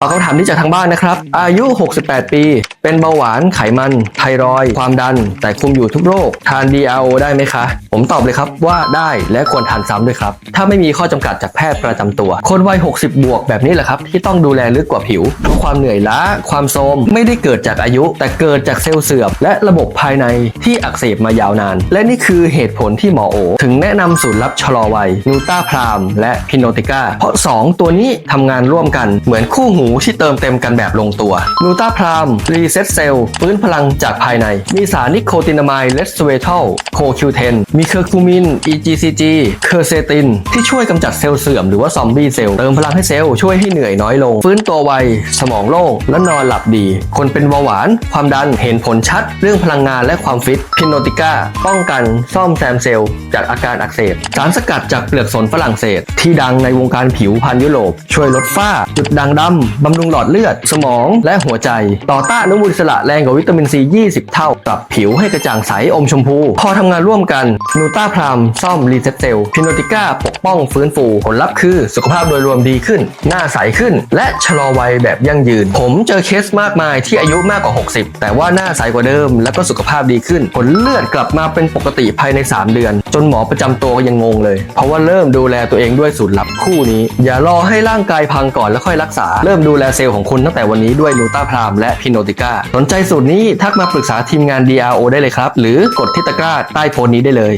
เอาคำถามนี้จากทางบ้านนะครับ อายุ 68 ปี เป็นเบาหวานไขมัน ไทรอยด์ความดัน แต่คุมอยู่ทุกโรค ทาน DRO ได้ไหมคะ ผมตอบเลยครับว่าได้และควรทานซ้ำด้วยครับ ถ้าไม่มีข้อจำกัดจากแพทย์ประจำตัว คนวัย 60 บวกแบบนี้แหละครับ ที่ต้องดูแลลึกกว่าผิวเพราะความเหนื่อยล้า ความโทรมไม่ได้เกิดจากอายุ แต่เกิดจากเซลล์เสื่อมและระบบภายในที่อักเสบมายาวนาน และนี่คือเหตุผลที่หมอโอ ถึงแนะนำสูตรลับชะลอวัยนูต้าพรามและพินโนติก้าเพราะ 2 ตัวนี้ทำงานร่วมกันเหมือนคู่หูที่เติมเต็มกันแบบลงตัวนูต้าพรามรีเซตเซลล์ฟื้นพลังจากภายใน มีสารนิโคตินามายเลสเวทัลโคคิวเทนมีเคอร์คูมิน EGCG เคอร์เซติน ที่ช่วยกำจัดเซลล์เสื่อมหรือว่าซอมบี้เซลล์เติมพลังให้เซลล์ช่วยให้เหนื่อยน้อยลง ฟื้นตัวไว สมองโล่งและนอนหลับดี คนเป็นเบาหวาน ความดันเห็นผลชัด เรื่องพลังงานและความฟิตพินโนติก้าป้องกันซ่อมแซมเซลล์จากอาการอักเสบสารสกัดจากเปลือกสนฝรั่งเศส ที่ดังในวงการผิวพรรณยุโรปช่วยลดฝ้า จุดด่างดำบำรุงหลอดเลือด สมองและหัวใจ ต่อต้านอนุมูลอิสระแรงกว่าวิตามินซี 20 เท่า ปรับผิวให้กระจ่างใสอมชมพู พอทำงานร่วมกันนูต้าพรามซ่อมรีเซ็ตเซลล์พิโนติก้าปกป้องฟื้นฟู ผลลัพธ์คือสุขภาพโดยรวมดีขึ้น หน้าใสขึ้น และชะลอวัยแบบยั่งยืน ผมเจอเคสมากมายที่อายุมากกว่า 60 แต่ว่าหน้าใสกว่าเดิม แล้วก็สุขภาพดีขึ้น ผลเลือดกลับมาเป็นปกติภายใน 3 เดือน จนหมอประจำตัวยังงงเลย เพราะว่าเริ่มดูแลตัวเองด้วยสูตรลับคู่นี้ อย่ารอให้ร่างกายพังก่อนแล้วค่อยรักษา เริ่มดูแลเซลล์ของคุณตั้งแต่วันนี้ด้วยนูต้าพรามและพิโนติก้า สนใจสูตรนี้ทักมาปรึกษาทีมงาน DRO ได้เลยครับ หรือกดที่ตะกร้าใต้โพสต์นี้ได้เลย